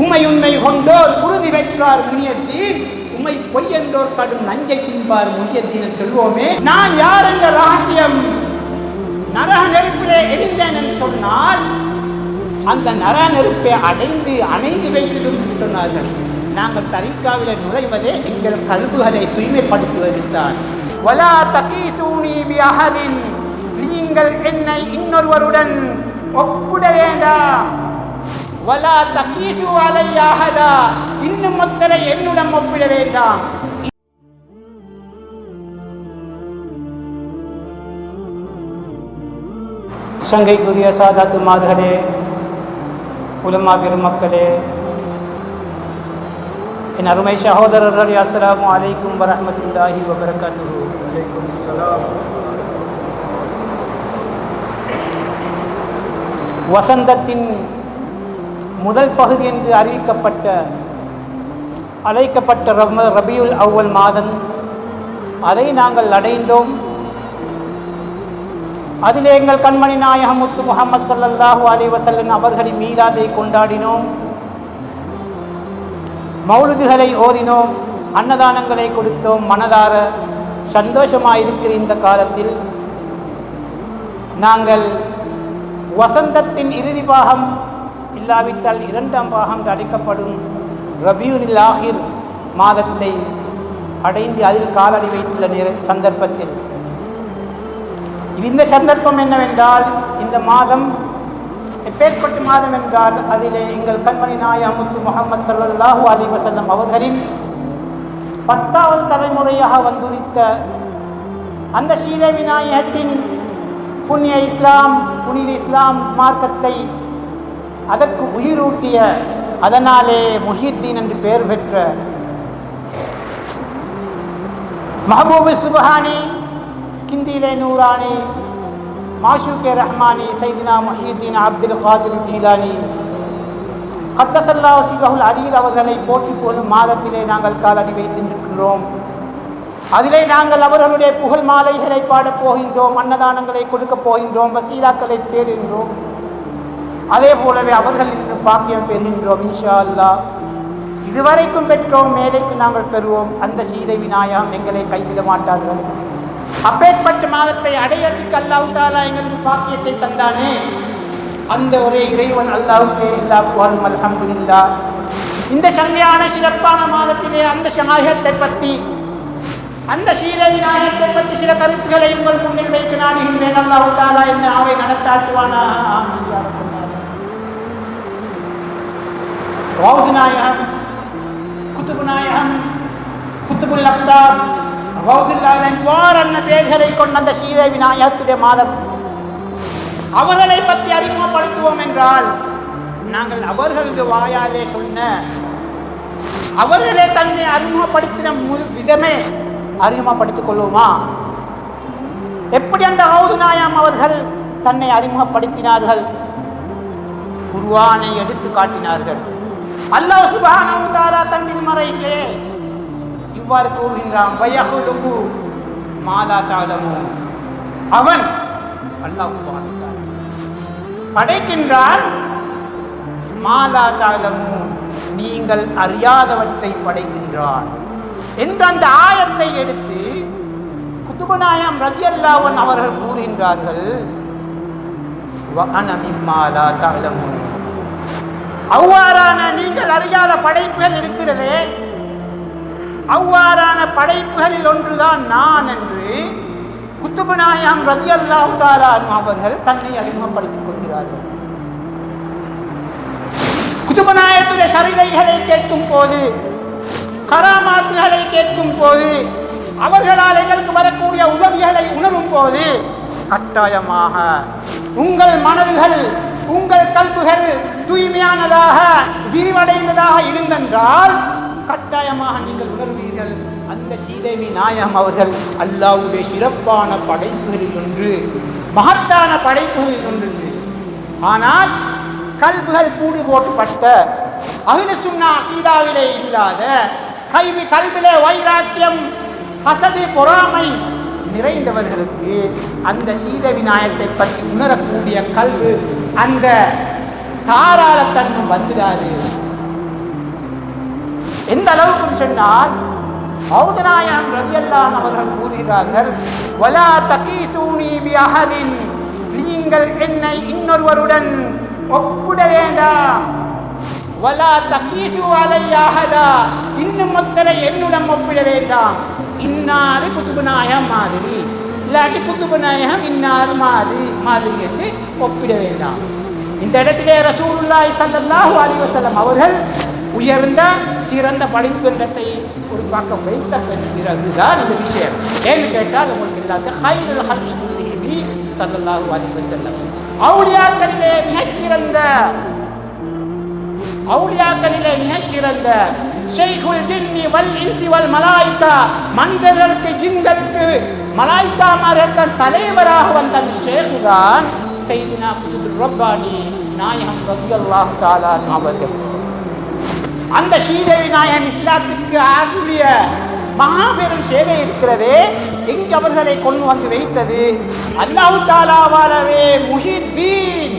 உம்மை உண்மை கொண்டோர் உறுதி பெற்றார் முனியத்தீன் உம்மை பொய் என்றோர் கடும் நஞ்சை தின்பார் முனியத்தீன் சொல்வோமே. நான் யார் என்ற ரகசியம் நரக நெருப்பிலே எரிந்தேன் என்று சொன்னால் அந்த நர நெருப்பை அடைந்து அணைந்து வைத்திடும் என்று சொன்னார்கள். நாங்கள் தரிக்காவில நுழைவதே எங்கள் கல்புகளை தூய்மைப்படுத்துவதுதான். வலா தகீசூனி பிஅஹதின் நீங்கள் என்னை இன்னொருவருடன் ஒப்புட வேண்டாம் வலா தகீசு அலைய அஹதா இன்னும் மக்களை என்னுடன் ஒப்பிட வேண்டாம். சங்கைக்குரிய சாதாத்து மாதர்களே உலமா பெருமக்களே என் அருமை சகோதரர்களே அஸ்ஸலாமு அலைக்கும் அலைக்கும் ஸலாம் வசந்தத்தின் முதல் பகுதி என்று அறிவிக்கப்பட்ட அழைக்கப்பட்ட ரம ரபியுல் அவ்வல் மாதம். அதை நாங்கள் அடைந்தோம். அதிலே எங்கள் கண்மணி நாயகம் முத்து முகமது ஸல்லல்லாஹு அலி வசல்லன் அவர்களின் மீராதை கொண்டாடினோம். மௌலுதுகளை ஓதினோம். அன்னதானங்களை கொடுத்தோம். மனதார சந்தோஷமாயிருக்கிற இந்த காலத்தில் நாங்கள் வசந்தத்தின் இறுதி பாகம் இல்லாவிட்டால் இரண்டாம் பாகம் என்று அழைக்கப்படும் ரபியுனில் ஆகிர் மாதத்தை அடைந்து அதில் காலடி வைத்துள்ள நேர சந்தர்ப்பத்தில். இது இந்த சந்தர்ப்பம் என்னவென்றால் இந்த மாதம் எப்பேற்பட்ட மாதம் என்றால் அதிலே எங்கள் கண்மணி நாய முத்து முகமது ஸல்லல்லாஹு அலி வசல்லம் அவர்களின் பத்தாவது தலைமுறையாக வந்துதித்த அந்த சீத விநாயகத்தின் புண்ணிய இஸ்லாம் புனித இஸ்லாம் மார்க்கத்தை அதற்கு உயிரூட்டிய அதனாலே முஹித்தீன் என்று பெயர் பெற்ற மஹபூபு சுபஹானி கிந்தியிலே நூரானி மாஷூகே ரஹ்மானி சைதினா முஹிதீன் அப்துல் காதிர் ஜீலானி. கத்தசல்லா சிவகுல் அடியில் அவர்களை போற்றி போலும் மாதத்திலே நாங்கள் காலடி வைத்திருக்கின்றோம். அதிலே நாங்கள் அவர்களுடைய புகழ் மாலைகளை பாடப் போகின்றோம் அன்னதானங்களை கொடுக்கப் போகின்றோம் வசீலாக்களை சேருகின்றோம் அதே போலவே அவர்கள் இன்று பாக்கியம் பெறுகின்றோம் இன்ஷா அல்லாஹ் இதுவரைக்கும் பெற்றோம் மேலைக்கு நாங்கள் பெறுவோம். அந்த சீதை விநாயகம் எங்களை கைவிட மாட்டார்கள். அப்பேற்பட்ட மாதத்தை அடையறிக்கு அல்லாவுதாலா எங்களுக்கு பாக்கியத்தை தந்தானே. அந்த ஒரே இறைவன் அல்லாவுக்கே எல்லா புகழும் அல்ஹம்துலில்லா. இந்த சங்கையான சிறப்பான மாதத்திலே அந்த சமாயத்தை பற்றி அந்த சீதை விநாயகத்தை பற்றி சில கருத்துக்களை உங்கள் முன்னில் வைக்க நாடுகின்றேன். அல்லாஹ் என்ன அவை நடத்தாட்டுவானா? ஆமீன் யா ரப்பல் குத்துபுல் அப்தாப் ரவுசுல்லாவின் வார் அன்ன பேர்களை கொண்ட அந்த சீதை விநாயகத்துடைய மாதம். அவர்களை பற்றி அறிமுகப்படுத்துவோம் என்றால் நாங்கள் அவர்களது வாயாலே சொன்ன அவர்களே தன்னை அறிமுகப்படுத்தின விதமே அறிமுகப்படுத்திக் கொள்வோமா எப்படி அந்த ஹவுது அவர்கள் தன்னை அறிமுகப்படுத்தினார்கள்? குருவானை எடுத்து காட்டினார்கள். அல்லாஹ் சுபானு தாரா தன்னின் மறையிலே இவ்வாறு கூறுகின்றான் வயகுலுக்கு மாலா தாளமோ அவன் அல்லாஹ் சுபானு படைக்கின்றான் மாலா தாளமோ நீங்கள் அறியாதவற்றை படைக்கின்றான் என்ற அந்த ஆயத்தை எடுத்து குத்துபநாயம் ரதி அல்லாவன் அவர்கள் கூறுகின்றார்கள் அனபிமாலா தாளமோ அவ்வாறான நீங்கள் அறியாத படைப்புகள் இருக்கிறதே. அவ்வாறான படைப்புகளில் ஒன்றுதான் நான் என்று குத்துபு நாயகம் ரதி அவர்கள் தன்னை அறிமுகப்படுத்திக் கொள்கிறார்கள். குத்துபநாயத்துடைய சரிதைகளை கேட்கும் போது கராமாத்துகளை கேட்கும் போது அவர்களால் எங்களுக்கு வரக்கூடிய உதவிகளை உணரும் போது கட்டாயமாக உங்கள் மனதுகள் உங்கள் கல்புகள் தூய்மையானதாக விரிவடைந்ததாக இருந்தென்றால் கட்டாயமாக நீங்கள் உணர்வீர்கள். அந்த ஸ்ரீதேவி நாயகம் அவர்கள் அல்லாவுடைய சிறப்பான படைப்புகளில் ஒன்று மகத்தான படைப்புகளில் ஒன்று. ஆனால் கல்புகள் கூடு போட்டுப்பட்ட அகில கீதாவிலே இல்லாத கல்வி கல்விலே வைராக்கியம் வசதி பொறாமை நிறைந்தவர்களுக்கு அந்த சீத விநாயகத்தை பற்றி உணரக்கூடிய கல்வி அந்த தாராளத்தன்மை வந்துடாது. எந்த அளவுக்கு சொன்னால் மௌதநாயகம் ரதியல்லான் அவர்கள் கூறுகிறார்கள் வலா தகீசூனி பி அஹதின் நீங்கள் என்னை இன்னொருவருடன் ஒப்பிட வேண்டாம். வலா தகீசு அலைய இன்னும் மக்களை என்னுடன் ஒப்பிட வேண்டாம். இன்னாறு குத்துபு மாதிரி. இல்லாட்டி குத்துபு நாயகம் இன்னாரு மாதிரி மாதிரி என்று ஒப்பிட வேண்டாம். இந்த இடத்திலே ரசூலுல்லாஹி ஸல்லல்லாஹு அலிவசலம் அவர்கள் உயர்ந்த சிறந்த படிப்பின்றத்தை ஒரு பக்கம் வைத்த பிறகுதான் இந்த விஷயம். ஏன்னு கேட்டால் உங்களுக்கு இல்லாத ஹைரல் ஹல்கி குல்லிஹி ஸல்லல்லாஹு அலைஹி வஸல்லம். அவுலியாக்களிலே மிகச் சிறந்த அவுலியாக்களிலே மிக சிறந்த ஷைகுல் ஜின்னி வல் இன்சி வல் மலாய்கா மனிதர்களுக்கு ஜின்களுக்கு மலாய்க்காமார்களுக்கு தலைவராக வந்த அந்த ஷேகு செய்தினா குதுபுல் ரப்பானி நாயகம் ரத்தியல்லாஹ் தஆலா அவர்கள். அந்த ஸ்ரீதேவி நாயகன் இஸ்லாத்துக்கு ஆற்றிய மாபெரும் சேவை இருக்கிறதே எங்கு அவர்களை கொண்டு வந்து வைத்தது. அல்லாஹு தாலாவாலவே முஹித்தீன்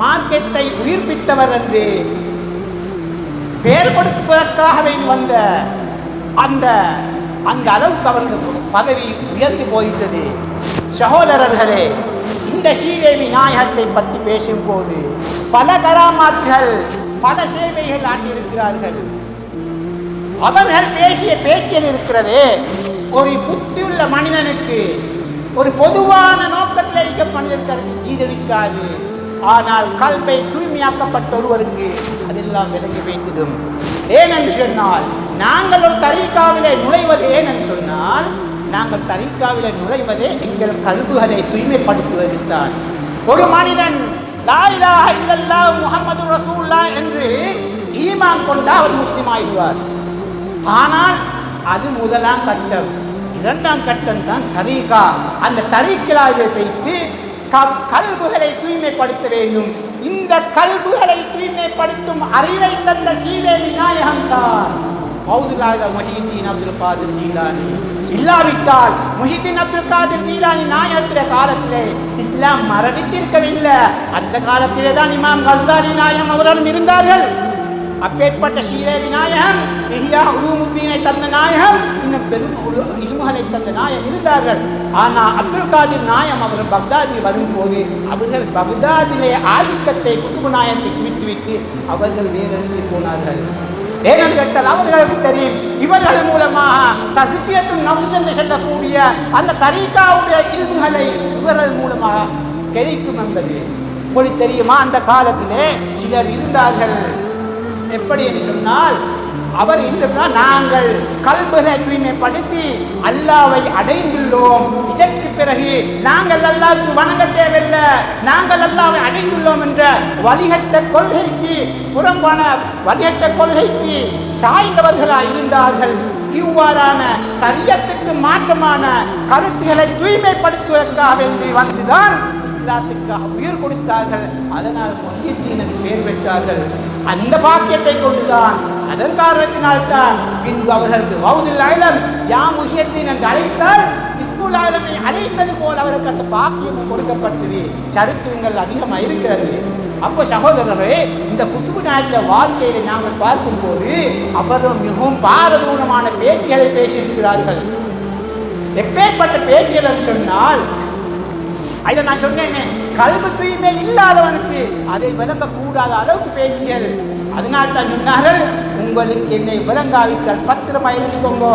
மார்க்கெட்டை உயிர்ப்பித்தவர் என்று பெயர் கொடுப்பதற்காக வேண்டி வந்த அந்த அந்த அளவுக்கு அவர்கள் பதவி உயர்ந்து போயிட்டது சகோதரர்களே இந்த ஸ்ரீதேவி நாயகத்தை பற்றி பேசும்போது பல கராமாத்துகள் பல சேவைகள் ஆண்டிருக்கிறார்கள் அவர்கள் பேசிய பேச்சில் இருக்கிறதே? ஒரு புத்தியுள்ள மனிதனுக்கு ஒரு பொதுவான நோக்கத்தில் இருக்க மனிதனுக்கு ஜீதளிக்காது ஆனால் கல்வை தூய்மையாக்கப்பட்ட ஒருவருக்கு அதெல்லாம் விலகி வைத்திடும். ஏனென்று சொன்னால் நாங்கள் ஒரு தரீக்காவிலே நுழைவது ஏனென்று சொன்னால் நாங்கள் தரிகாவில் நுழைவதே எங்கள் கல்புகளை தூய்மைப்படுத்துவதுதான். ஒரு மனிதன் லா இலாஹ இல்லல்லாஹ் முஹம்மது என்று ஈமான் கொண்டா அவர் முஸ்லிம் ஆயிடுவார். ஆனால் அது முதலாம் கட்டம். இரண்டாம் கட்டம் தான் தரீகா. அந்த தரீக்கிலாவை வைத்து க- கல்புகளை தூய்மைப்படுத்த வேண்டும். இந்த கல்புகளை தூய்மைப்படுத்தும் அறிவை தந்த ஸ்ரீதேவி நாயகம் தான். மௌதுலாக மொஹிதீன் அப்துல் காதிர் ஜீலானி. இல்லாவிட்டால் முஹிதீன் அப்துல் காதிர் ஜீலானி நாயகத்திற காலத்திலே இஸ்லாம் மரணித்திருக்கவில்லை அந்த காலத்திலே தான் இமாம் கசாலி நாயகம் அவர்களும் இருந்தார்கள். அப்பேற்பட்ட ஸ்ரீதேவி நாயகம் எஹியா உலூமுத்தீனை தந்த நாயகம் இன்னும் பெரும் உலு- தந்த நாயகம் இருந்தார்கள். ஆனால் அப்துல் காதிர் நாயம் அவர் பக்தாதி வரும்போது அவர்கள் பக்தாதிலே ஆதிக்கத்தை குதுபு நாயத்தை விட்டுவிட்டு அவர்கள் வேறெழுந்து போனார்கள். ஏனென்று கேட்டால் அவர்களுக்கு தெரியும்? இவர்கள் மூலமாக தசித்தியத்தும் நவுஸ் என்று சொல்லக்கூடிய அந்த தரீக்காவுடைய இல்புகளை இவர்கள் மூலமாக கிடைக்கும் என்பது உங்களுக்கு தெரியுமா? அந்த காலத்திலே சிலர் இருந்தார்கள். எப்படி என்று சொன்னால் அவர் இதுதான் நாங்கள் கல்புகளை தூய்மைப்படுத்தி அல்லாவை அடைந்துள்ளோம். இதற்கு பிறகு நாங்கள் அல்லாவுக்கு வணங்க தேவையில்லை. நாங்கள் அல்லாவை அடைந்துள்ளோம் என்ற வழிகட்ட கொள்கைக்கு புறம்பான வழிகட்ட கொள்கைக்கு சாய்ந்தவர்களாக இருந்தார்கள் இவ்வாறான சரியத்துக்கு மாற்றமான கருத்துக்களை தூய்மைப்படுத்துவதற்காக வேண்டி வந்துதான் இஸ்லாத்துக்காக உயிர் கொடுத்தார்கள். அதனால் மொஹித்தீன் என்று பெயர் பெற்றார்கள். அந்த பாக்கியத்தை கொண்டுதான் அதன் காரணத்தினால்தான் பின்பு அவர்களுக்கு வவுதில் ஆயிலம் யா முஹியத்தீன் என்று அழைத்தால் இஸ்புல் ஆலமை அழைத்தது போல் அவருக்கு அந்த பாக்கியம் கொடுக்கப்பட்டது. சரித்திரங்கள் அதிகமாக இருக்கிறது அப்போ சகோதரரே இந்த குத்துபு நாயக்க வாழ்க்கையில நாங்கள் பார்க்கும்போது அவர்கள் மிகவும் பாரதூரமான பேச்சுகளை பேசியிருக்கிறார்கள். எப்பேற்பட்ட பேச்சுகள் என்று சொன்னால் அதை நான் சொன்னேனே கல்வி தூய்மை இல்லாதவனுக்கு அதை விளங்கக்கூடாத அளவுக்கு பேச்சியல் அதனால் தான் சொன்னார்கள் உங்களுக்கு என்னை விளங்காவிட்டால் பத்திரமா இருந்துக்கோங்க.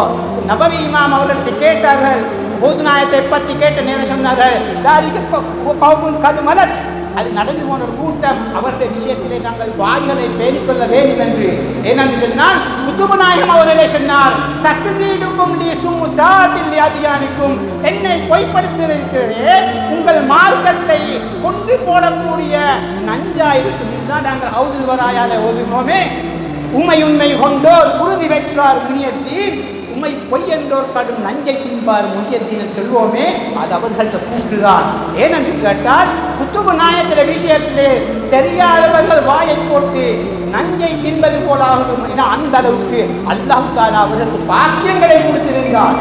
நபவி இமாம் அவர்களுக்கு கேட்டார்கள் பூத்நாயத்தை பற்றி கேட்ட நேரம் சொன்னார்கள். தாரிக்கு கது மலர் அது நடந்து போன ஒரு கூட்டம் அவருடைய விஷயத்திலே நாங்கள் வாய்களை பேணிக்கொள்ள வேண்டும் என்று. ஏனென்று சொன்னால் குத்துபு நாயகம் அவர்களே சொன்னார் தக்குசீடுக்கும் நீ சும்மு சாட்டில் என்னை பொய்ப்படுத்தியிருக்கிறதே உங்கள் மார்க்கத்தை கொன்று போடக்கூடிய நஞ்சா இருக்கும். இதுதான் நாங்கள் ஹவுதில் வராயால ஓதுகிறோமே. உண்மை உண்மை கொண்டோர் உறுதி பெற்றார் முனியத்தீன் உண்மை பொய் என்றோர் கடும் நஞ்சை தின்பார் முக்கியத்தில் சொல்வோமே அது அவர்கள்ட்ட கூற்றுதான். ஏனென்று கேட்டால் குத்துபு நாயத்திர விஷயத்திலே தெரியாதவர்கள் வாயை போட்டு நஞ்சை தின்பது போலாகும் என அந்த அளவுக்கு அல்லாஹ் தாலா அவர்களுக்கு பாக்கியங்களை கொடுத்திருந்தார்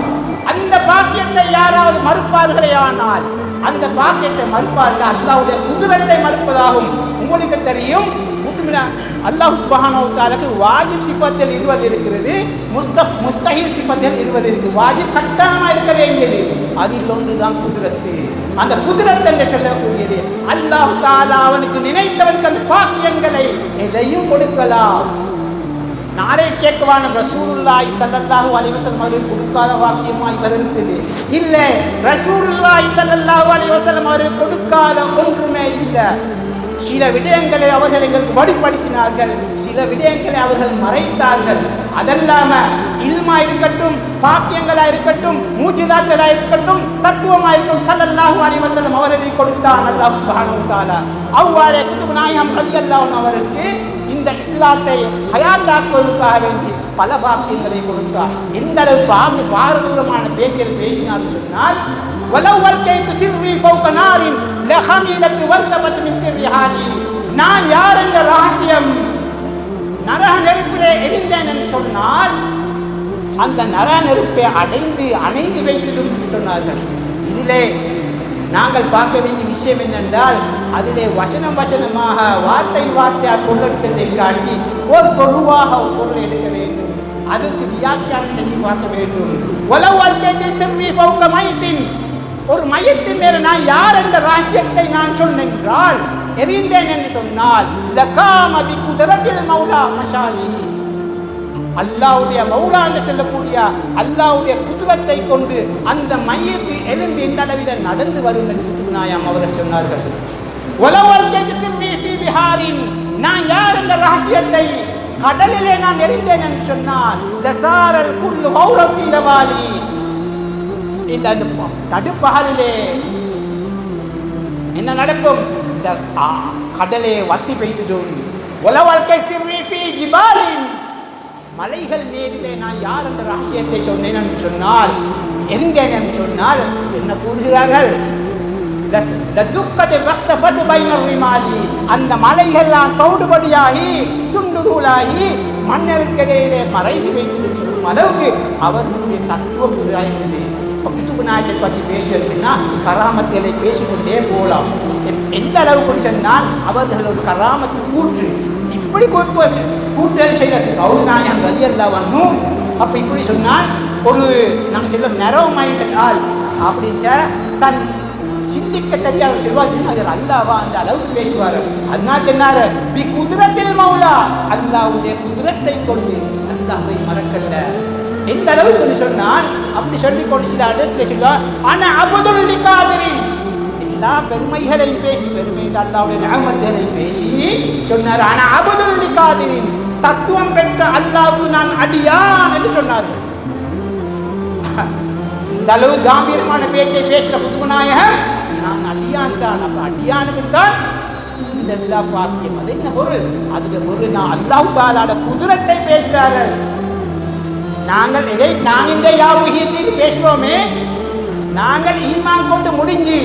அந்த பாக்கியத்தை யாராவது மறுப்பார்களே ஆனால் அந்த பாக்கியத்தை மறுப்பார்கள். அல்லாவுடைய குதிரத்தை மறுப்பதாகும். உங்களுக்கு தெரியும் முஸ்லிமின அல்லாஹ் சுபஹானஹு வாஜிப் சிப்பத்தில் இருபது இருக்கிறது முஸ்தப் முஸ்தஹில் சிப்பத்தில் இருபது இருக்கு. வாஜிப் கட்டாயமா இருக்க வேண்டியது. அதில் ஒன்று தான் குதிரத்து. அந்த குதிரத் என்று சொல்லக்கூடியது அல்லாஹ் தாலா அவனுக்கு நினைத்தவனுக்கு அந்த பாக்கியங்களை எதையும் கொடுக்கலாம். நாளை கேட்குவான் ரசூலுல்லாஹி சல்லல்லாஹு அலைஹி அவர்கள் கொடுக்காத வாக்கியமா இவர்களுக்கு இல்லை ரசூலுல்லாஹி ஸல்லல்லாஹு அலைஹி வஸல்லம் அவர்கள் கொடுக்காத ஒன்றுமே இல்லை. சில விடயங்களை அவர்கள் எங்களுக்கு வழிப்படுத்தினார்கள் சில விடயங்களை அவர்கள் மறைத்தார்கள். அதல்லாம இல்மா இருக்கட்டும் பாக்கியங்களா இருக்கட்டும் மூஜிதாக்களா இருக்கட்டும் தத்துவமா இருக்கட்டும் சல்லல்லாஹு அலைஹி அவர்களை கொடுத்தான் அல்லாஹ் சுபானு தாலா தஆலா அவ்வாறே குதுப் நாயகம் ரலியல்லாஹு அல்லாஹ் அவருக்கு இந்த இஸ்லாத்தை ஹயாத்தாக்குவதற்காக வேண்டி பல பாக்கியங்களை கொடுத்தார். எந்த அளவு பாங்கு பாரதூரமான பேச்சில் பேசினார் சொன்னால் ولو ألقيت سري فوق نار لخميلت وارتبت من سر حالي நான் யார் என்ற ரகசியம் நரக நெருப்பிலே எரிந்தேன் என்று சொன்னால் அந்த நர நெருப்பை அடைந்து அணைந்து வைத்திடும் என்று சொன்னார்கள் இதிலே நாங்கள் பார்க்க வேண்டிய விஷயம் என்னென்றால் அதிலே வசனம் வசனமாக வார்த்தை வார்த்தையால் பொருளெடுத்ததை காட்டி ஒரு பொருவாக ஒரு பொருள் எடுக்க வேண்டும் அதுக்கு வியாக்கியானம் செஞ்சு பார்க்க வேண்டும் உலவு வாழ்க்கை சிறுமி ஃபவுக்க மையத்தின் ஒரு மையத்தின் மேல நான் யார் என்ற ராசியத்தை நான் சொன்னென்றால் எரிந்தேன் என்று சொன்னால் லகாம காமதி குதரத்தில் மௌலா மஷாலி அல்லாவுடைய மௌலா என்று சொல்லக்கூடிய அல்லாவுடைய குதிரத்தை கொண்டு அந்த மையத்தை எழுந்து இந்த அளவில் நடந்து வரும் என்று குத்துநாயம் அவர்கள் சொன்னார்கள். உலவல் பி பிஹாரின் நான் யார் என்ற ரகசியத்தை கடலிலே நான் எரிந்தேன் என்று சொன்னால் இல்ல அந்த நடுப்பகலிலே என்ன நடக்கும்? இந்த ஆ, கடலே வத்தி பெய்துடும். உலவல்கை சிறுமி ஜிபாலின். மலைகள் மீதிலே நான் யார் அந்த ரகசியத்தை சொன்னேன் என்று சொன்னால் எரிந்தேன் என்று சொன்னால் என்ன கூறுகிறார்கள்? அந்த மலைகள்லாம் கவுடுபடியாகி துண்டுதூளாகி மன்னருக்கிடையிலே மறைந்து வைத்து சொல்லும் அளவுக்கு அவர்களுடைய தத்துவம் இதாயிருந்தது பக்துபு நாயத்தை பற்றி பேசுறதுன்னா கராமத்திலே பேசிக்கொண்டே போகலாம். எந்த அளவுக்கு சொன்னால் அவர்கள் ஒரு கராமத்து கூற்று இப்படி கொடுப்பது கூட்டல் செய்தது கௌரி நாயகம் ரதி அல்லாவன்னும் அப்போ இப்படி சொன்னால் ஒரு நாங்கள் சொல்ல நெரவு மைண்டட் ஆள் அப்படின்ற தன் சிந்திக்க தெரியாத செல்வாக்கு அதில் அல்லாவா அந்த அளவுக்கு பேசுவார். அதனால் சொன்னாரு பி குதிரத்தில் மௌலா. அல்லாவுடைய குதிரத்தை கொண்டு அல்லாவை மறக்கல்ல எந்த அளவுக்கு சொன்னால் அப்படி சொல்லி கொண்டு சில இடத்துல சொல்லுவார் ஆனா அபுதுல் நிகாதிரின் எல்லா பெருமைகளையும் பேசி பெருமை அல்லாவுடைய நியமத்துகளை பேசி சொன்னார் ஆனா அபுதுல் நிகாதிரின் தத்துவம் பெற்ற அல்லாவுக்கு நான் அடியான் என்று சொன்னார்கள் இந்த அளவு காம்பீரமான பேச்சை பேசுகிற புதுநாயகன் நான் அடியான் தான். அப்ப அடியானுக்கு தான் இந்த எல்லா பாக்கியம். அது என்ன பொருள்? அதுக்கு பொருள் நான் அல்லாஹ் தாலாட குதிரத்தை பேசுறார்கள் நாங்கள் இதை நாங்கள் இந்த யா பேசுவோமே. நாங்கள் ஈமான் கொண்டு முடிஞ்சு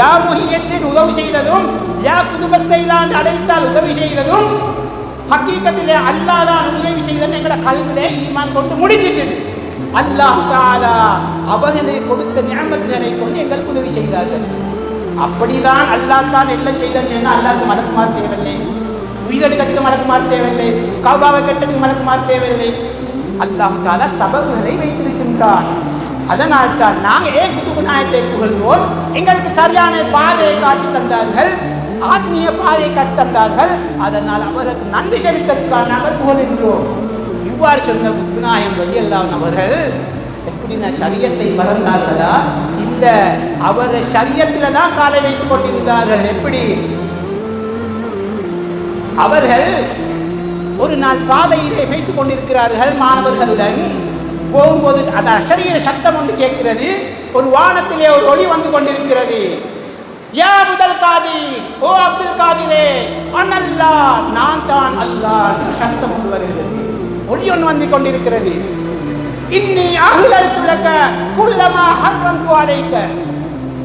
யாமுகியத்தில் உதவி செய்ததும் யா குதுப செய்தான் அடைத்தால் உதவி செய்ததும் ஹக்கீக்கத்திலே அல்லாதான் உதவி செய்தது எங்களை கல்விலே ஈமான் கொண்டு முடிஞ்சிட்டது. அல்லாஹ் தாலா அவர்களை கொடுத்த நியமத்தினை கொண்டு எங்களுக்கு உதவி செய்தார்கள். அப்படிதான் அல்லாஹ் தான் எல்லாம் செய்தான் என்ன அல்லாஹ்க்கு மலக்குமார் தேவையில்லை. உயிரெடுக்கிறதுக்கு மலக்குமார் தேவையில்லை. கௌபாவை கெட்டதுக்கு மலக்குமார் தேவையில்லை. அல்லாஹ் தாலா வைத்திருக்கின்றான். அதனால் தான் நாங்கள் ஏன் குதுபு நாயத்தை புகழ்வோம் எங்களுக்கு சரியான பாதையை காட்டி தந்தார்கள். ஆத்மீய பாதையை காட்டி தந்தார்கள். அதனால் அவருக்கு நன்றி செலுத்தற்காக நாங்கள் புகழ்கின்றோம். இவ்வாறு சொன்ன குத்துநாயம் ரலியல்லாஹு அவர்கள் எப்படி நான் சரியத்தை மறந்தார்களா? இந்த அவர் சரியத்தில் தான் காலை வைத்துக் கொண்டிருந்தார்கள். எப்படி? அவர்கள் ஒரு நாள் பாதையிலே வைத்துக் கொண்டிருக்கிறார்கள் மாணவர்களுடன். போகும்போது அந்த அசரிய சத்தம் ஒன்று கேட்கிறது. ஒரு வானத்திலே ஒரு ஒளி வந்து கொண்டிருக்கிறது. யா முதல் காதி ஓ அப்துல் காதிரே அண்ணல்லா நான் தான் அல்லாஹ் சத்தம் ஒன்று வருகிறது. ஒளி ஒன்று வந்து கொண்டிருக்கிறது. இன்னி அகுலல் துலக குல்லமா ஹர்ரம் அலைக்க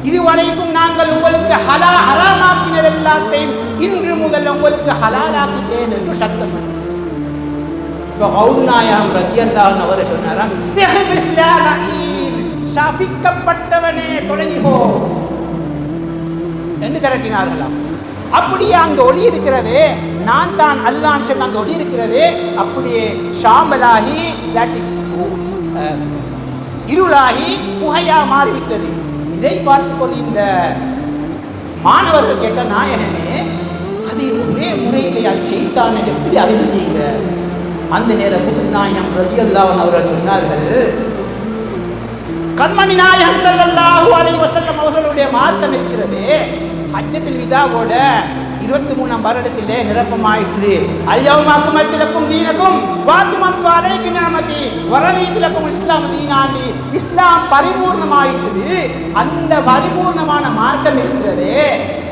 இதுவரைக்கும் நாங்கள் உங்களுக்கு ஹலா ஹலாமாக்கினர் எல்லாத்தையும் இன்று முதல் உங்களுக்கு ஹலாலாக்கிட்டேன் என்று சத்தம் இப்போ கௌதுநாயகம் ரத்தியல்லான் அவரை சொன்னாராம் "இஹ்ப் இஸ்லாம் சபிக்கப்பட்டவனே என்று திரட்டினார்களாம். அப்படியே அங்கு ஒளி இருக்கிறதே நான் தான் அல்லான் சொல்லி அந்த ஒளி இருக்கிறதே அப்படியே ஷாம்பலாகி இருளாகி புகையா மாறிவிட்டது. இதை பார்த்து கொண்டு இந்த மாணவர்கள் கேட்ட நாயகனே அது ஒரே முறையிலே அது செய்தான் என்று எப்படி அறிவித்தீங்க? அந்த நேரம் புது ரதி அல்லாவன் அவர்கள் சொன்னார்கள் கண்மணி நாயகம் செல்லல்லாஹு அலை வசல்லம் அவர்களுடைய மார்க்கம் இருக்கிறது. ஹஜ்ஜத்துல் விதாவோட இருபத்தி மூணாம் வருடத்திலே நிரப்பமாயிற்று. ஆயிற்று அக்மல்து லக்கும் தீனக்கும் வாத்துமத்து அலைக்கு நிஅமதி வரதீது லக்கும் இஸ்லாம் தீனாண்டி இஸ்லாம் பரிபூர்ணமாயிற்று. அந்த பரிபூர்ணமான மார்க்கம் இருக்கிறது.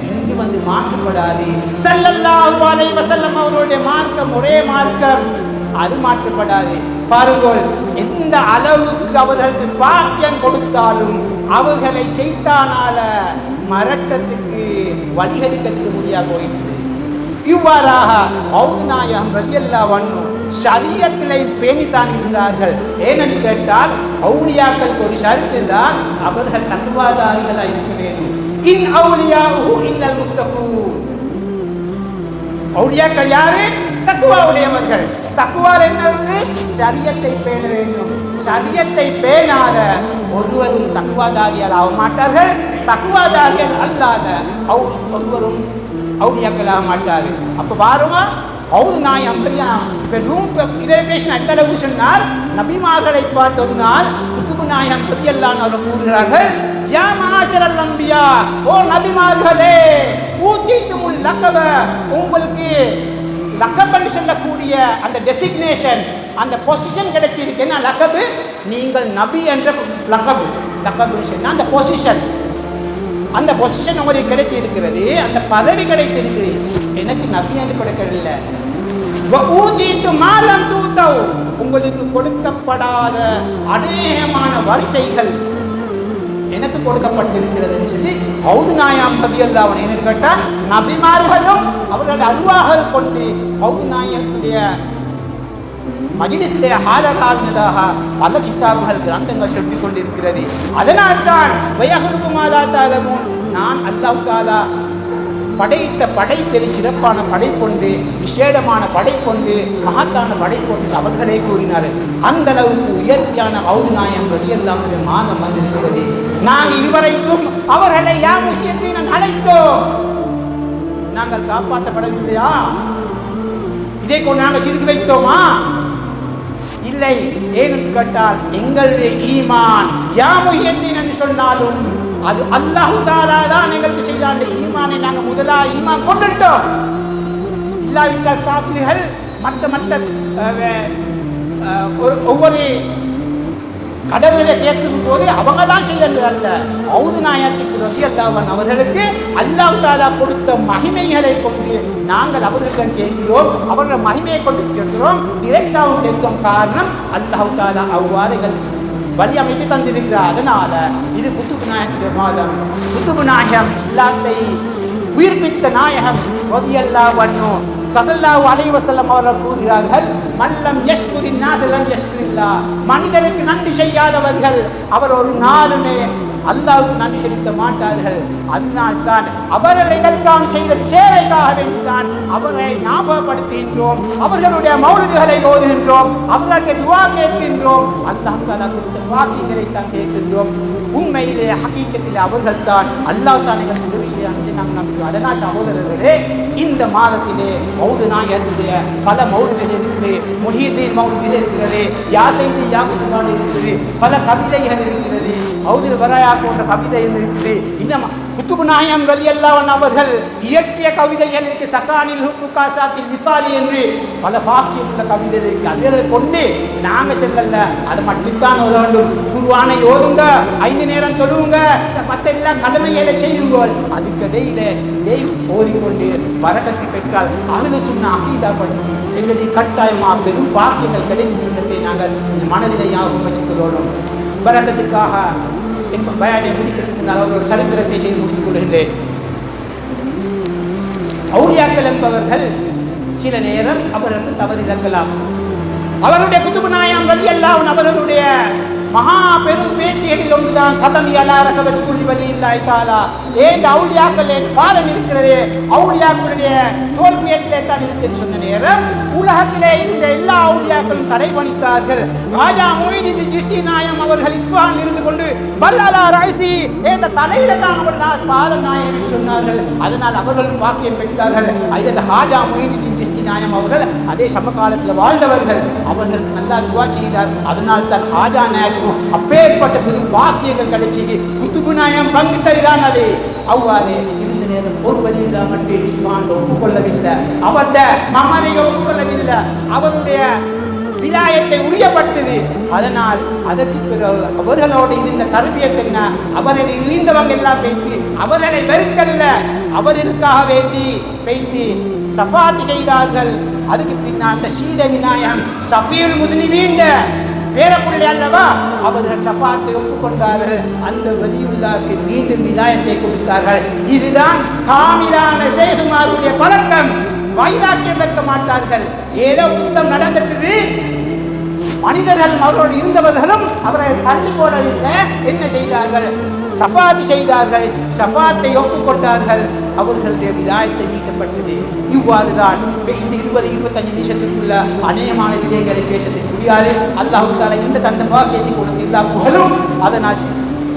இன்று வந்து மாற்றப்படாது. செல்லல்லாஹு அலை வசல்லம் அவர்களுடைய மார்க்கம் ஒரே மார்க்கம். அது மாற்றப்படாது. பாருங்கள் எந்த அளவுக்கு அவர்களுக்கு பாக்கியம் கொடுத்தாலும் அவர்களை செய்தானால மரட்டத்துக்கு வழிகெடுக்கிறதுக்கு முடியாது போயிட்டு இவ்வாறாக ஔதுநாயகம் ரஜியல்லா வண்ணும் சரியத்திலே பேணித்தான் இருந்தார்கள் ஏனென்று கேட்டால் அவுளியாக்களுக்கு ஒரு சருத்து தான் அவர்கள் தத்துவாதாரிகளாக இருக்க வேண்டும். இன் ஔலியாஹு இல்லல் முத்தகூன். அவுளியாக்கள் யாரு? தக்குவா உடையவர்கள் தக்குவால் என்னது சரியத்தை பேண வேண்டும். சரியத்தை பேணாத ஒருவரும் தக்குவாதாரியால் ஆக மாட்டார்கள். தக்குவாதாரிகள் அல்லாத அவர் ஒருவரும் அவுடியாக்கள் ஆக மாட்டார்கள். அப்போ பாருமா ஹவுது நாய் அம்பரியா பெரும் இதை பேசின எந்த அளவுக்கு சொன்னால் நபிமார்களை பார்த்த ஒரு நாள் குத்துபு நாயம் பத்தி எல்லாம் அவர் கூறுகிறார்கள் யா மாஷரல் நம்பியா ஓ நபிமார்களே ஊத்தித்துமுல் லக்கப உங்களுக்கு லக்கபன்னு சொல்லக்கூடிய அந்த டெசிக்னேஷன் அந்த பொசிஷன் கிடைச்சிருக்கு. என்ன லக்கபு? நீங்கள் நபி என்ற லக்கபு. லக்கபுன்னு அந்த பொசிஷன் அந்த பொசிஷன் உங்களுக்கு கிடைச்சி இருக்கிறது அந்த பதவி கிடைத்திருக்கு. எனக்கு நபி என்று கொடுக்கவில்லை. உங்களுக்கு கொடுக்கப்படாத அநேகமான வரிசைகள் கொடுக்கப்பட்டிருக்கிறது கொடுக்கப்பட்டிருக்கிறதுன்னு சொல்லி ஹவுது நாயாம் பதியல்ல அவன் என்ன கேட்டால் நபிமார்களும் அவர்கள் அருவாக கொண்டு ஹவுது நாயத்துடைய மஜிலிஸிலே ஹாலரானதாக பல கித்தாபுகள் கிரந்தங்கள் சொல்லி கொண்டிருக்கிறது. அதனால்தான் தான் வயகுலுகுமாலா நான் அல்லாஹ் தாலா படைத்த படைப்பெரு சிறப்பான படை கொண்டு விசேடமான படைப்பொண்டு மகத்தான கொண்டு அவர்களே கூறினார் அந்த அளவுக்கு உயர்த்தியான அவுது நாயம் எல்லாம் மாதம் வந்திருக்கிறது. நாங்கள் இதுவரைக்கும் அவர்களை யார் விஷயத்தை நான் அழைத்தோம்? நாங்கள் காப்பாற்றப்படவில்லையா? இதை கொண்டு நாங்கள் சிரித்து வைத்தோமா? இல்லை. ஏனென்று கேட்டால் எங்களுடைய ஈமான் யாமுயத்தின் என்று சொன்னாலும் அது அல்லாஹு தாலா தான் எங்களுக்கு செய்த அந்த ஈமானை நாங்கள் முதலா ஈமான் கொண்டுட்டோம் இல்லாவிட்டால் காப்பீர்கள் மற்ற மற்ற ஒவ்வொரு கடவுளை கேட்கும் போது அவங்க தான் செய்யறது அல்ல. ஔது நாயத்துக்கு ரசியல்லாவன் அவர்களுக்கு அல்லாஹ் தாலா கொடுத்த மகிமைகளை கொண்டு நாங்கள் அவர்களிடம் கேட்கிறோம். அவர்கள் மகிமையை கொண்டு கேட்கிறோம். டிரெக்டாகவும் கேட்கும் காரணம் அல்லாஹ் தாலா அவ்வாறு வழி அமைத்து தந்திருக்கிறார் அதனால இது குத்துபு நாயகத்துடைய மாதம். குத்துபு நாயகம் இஸ்லாத்தை உயிர்ப்பித்த நாயகம் ரதியல்லா வண்ணு சல்லல்லாஹு அலைவசல்லம் அவர்கள் கூறுகிறார்கள் மல்லம் யஷ்குரின் நாசலம் யஷ்குரில்லா மனிதனுக்கு நன்றி செய்யாதவர்கள் அவர் ஒரு நாளுமே அல்லாவுக்கு நன்றி செலுத்த மாட்டார்கள். அதனால் தான் அவர்கள் இதற்காக செய்த சேவைக்காக வேண்டிதான் அவரை ஞாபகப்படுத்துகின்றோம். அவர்களுடைய மௌலிகளை ஓதுகின்றோம். அவர்களுடைய துவா கேட்கின்றோம். அல்லாஹ் தாலா கொடுத்த வாக்கியங்களை தான் கேட்கின்றோம். உண்மையிலே ஹக்கீக்கத்தில் அவர்கள் தான் அல்லாஹ் தான் எங்களுக்கு உதவி செய்யார் என்று நாம் நம்புகிறோம் அதனால் சகோதரர்களே இந்த மாதத்திலே மௌது நாயகத்துடைய பல மௌதுகள் இருக்குது முஹீதீன் மௌதுகள் இருக்கிறது யா செய்தி யா இருக்குது பல கவிதைகள் இருக்கிறது மௌதில் வராயா போன்ற கவிதைகள் இருக்குது. இன்னும் குத்துபு நாயம் ரலி அல்லாவன் அவர்கள் இயற்றிய கவிதைகளுக்கு இருக்கு சக்கானில் ஹுக்காசாத்தில் விசாலி என்று பல பாக்கியம் உள்ள கவிதைகள் கொண்டு நாங்க செல்லல அது மட்டும்தான் ஓத வேண்டும் குருவானை ஓதுங்க ஐந்து நேரம் தொழுவுங்க மற்ற எல்லா கடமைகளை செய்யுங்கள். அதுக்கிடையில இதை ஓதிக்கொண்டு வரகத்தை பெற்றால் அதில் சொன்ன அகீதா படுத்தி எங்களுக்கு கட்டாயமாக பெரும் பாக்கியங்கள் கிடைக்கும் என்பதை நாங்கள் இந்த மனதிலே ஞாபகம் வச்சுக்கொள்ளணும் வரகத்துக்காக என்பது பயானை முடிக்கிறதுக்கு முன்னால் ஒரு சரித்திரத்தை செய்து முடித்துக் கொள்கின்றேன். அவுரியாக்கள் என்பவர்கள் சில நேரம் அவர்களுக்கு தவறு இழக்கலாம் அவருடைய குத்துபு நாயம் வழி எல்லாம் அவர்களுடைய மகா பெரும் பேட்டிகளில் ஒன்றுதான் கதம் அலாரகவது குள்ளி வலி இல்லாய் தாலா. ஏன் அவுளியாக்கள் என் பாதம் இருக்கிறதே அவுளியாக்களுடைய தோல்வியத்திலே தான் இருக்குன்னு சொன்ன நேரம் உலகத்திலே இருந்த எல்லா அவுளியாக்களும் தடை பணித்தார்கள் ராஜா மொய்னிதி ஜிஸ்டி நாயம் அவர்கள் இஸ்வான் இருந்து கொண்டு பல்லாலா ராசி என்ற தலையில தான் அவர் நா- பாத நாயகம் சொன்னார்கள். அதனால் அவர்களும் வாக்கியம் பெற்றார்கள். அதில் ஹாஜா மொய்னிதி ஜிஸ்டி நாயம் அவர்கள் அதே சமகாலத்தில் வாழ்ந்தவர்கள். அவர்கள் நல்லா துவா செய்தார். அதனால் தான் ஹாஜா நாயக்கும் அப்பேற்பட்ட பெரும் வாக்கியங்கள் கிடைச்சி குத்துபு நாயம் பங்கிட்டதுதான் அது. அவ்வாறு இருந்த நேரம் ஒரு வழி இல்லாமல் இஸ்மான் ஒப்புக்கொள்ளவில்லை. அவருடைய மமதை ஒப்புக்கொள்ளவில்லை. அவருடைய விலாயத்தை உரியப்பட்டது. அதனால் அதற்கு பிறகு அவர்களோடு இருந்த தருவியத் என்ன? அவர்களை இருந்தவங்க எல்லாம் பேசி அவர்களை வெறுக்கல்ல. அவர்களுக்காக வேண்டி பேசி சஃபாத்து செய்தார்கள். அதுக்கு பின்னால் அந்த சீத விநாயகம் சஃபியுல் முதுனிவீண்ட பேரப்புள்ளி அல்லவா? அவர்கள் சஃபாத்தை ஒப்புக்கொண்டார்கள். அந்த வலியுள்ளாக்கு மீண்டும் விநாயகத்தை கொடுத்தார்கள். இதுதான் காமிலான சேகுமாருடைய பழக்கம். வைராக்கியம் வைக்க மாட்டார்கள். ஏதோ குத்தம் நடந்துட்டது. மனிதர்கள் அவரோடு இருந்தவர்களும் அவரை தள்ளி போடவில்லை. என்ன செய்தார்கள்? சஃபாத் செய்தார்கள் சஃபாத்தை ஒப்புக்கொண்டார்கள். அவர்களுடைய விதாயத்தை மீட்டப்பட்டது. இவ்வாறு தான் இந்த இருபது இருபத்தஞ்சு நிமிஷத்துக்குள்ள அநேகமான விஜயங்களை பேச முடியாது அல்லாஹு தாலா இந்த தந்த பாக்கியத்தை கொடுத்து எல்லா புகழும் அதை நான்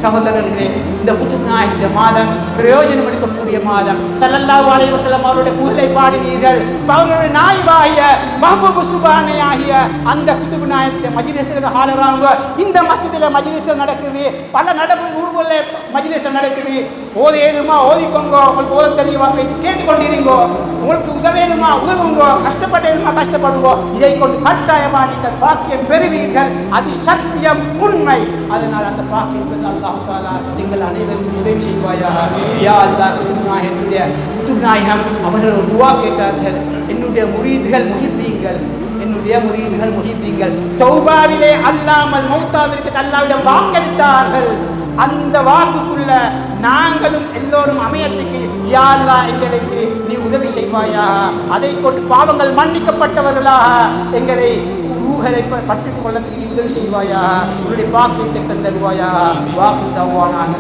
சகோதரர்களே இந்த புது இந்த மாதம் பிரயோஜனம் எடுக்கக்கூடிய மாதம் சல்லல்லா அலைஹி வஸல்லம் அவருடைய புகழை பாடினீர்கள். அவருடைய நாய்வாகிய மஹபூபு சுபானை ஆகிய அந்த குதுபு நாயத்தை மஜ்லிஸில் ஹாலராங்க இந்த மஸ்ஜிதில் மஜ்லிஸ் நடக்குது. பல நடப்பு ஊர்களில் மஜ்லிஸ் நடக்குது. ஓத ஏழுமா ஓதிக்கோங்க உங்களுக்கு ஓத தெரியவா கேட்டுக்கொண்டிருங்கோ உங்களுக்கு உதவேணுமா உதவுங்கோ கஷ்டப்பட்டேனுமா கஷ்டப்படுங்கோ இதை கொண்டு கட்டாயமா நீங்கள் பாக்கியம் பெறுவீர்கள். அது சத்தியம் உண்மை. அதனால் அந்த பாக்கியம் பெற்று அல்லாஹ் தாலா நீங்கள் அனைவருக்கும் உதவி செய்வாயா யா அல்லாஹ் குதுநாயகனுடைய குதுநாயகம் அவர்கள் ஒரு துவா கேட்டார்கள். என்னுடைய முரீதுகள் முகிப்பீங்கள். என்னுடைய முரீதுகள் முகிப்பீங்கள். தௌபாவிலே அல்லாமல் மௌத்தாவிற்கு அல்லாவிடம் வாக்களித்தார்கள். அந்த வாக்குக்குள்ள நாங்களும் எல்லோரும் அமையத்துக்கு யாரா எங்களுக்கு நீ உதவி செய்வாயா? அதை கொண்டு பாவங்கள் மன்னிக்கப்பட்டவர்களாக எங்களை ரூஹரை பற்றிக் கொள்ளத்துக்கு நீ உதவி செய்வாயா? உன்னுடைய பாக்கியத்தை தந்தருவாயா? வாக்கு தவானாக